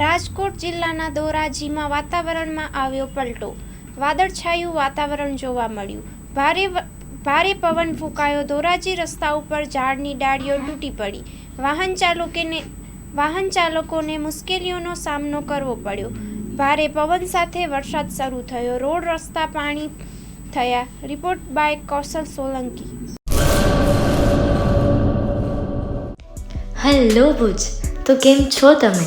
રાજકોટ જિલ્લાના ધોરાજીમાં વાતાવરણમાં આવ્યો પલટો. વાદળછાયું વાતાવરણ જોવા મળ્યું. ભારે ભારે પવન ફૂંકાયો ધોરાજી રસ્તા ઉપર ઝાડની ડાળીઓ તૂટી પડી. વાહન ચાલકોને વાહન ચાલકોને મુશ્કેલીઓનો સામનો કરવો પડ્યો. ભારે પવન સાથે વરસાદ શરૂ થયો. રોડ રસ્તા પાણી થયા. Report by Kaushal Solanki. Hello Bhuj, તો કેમ છો તમે?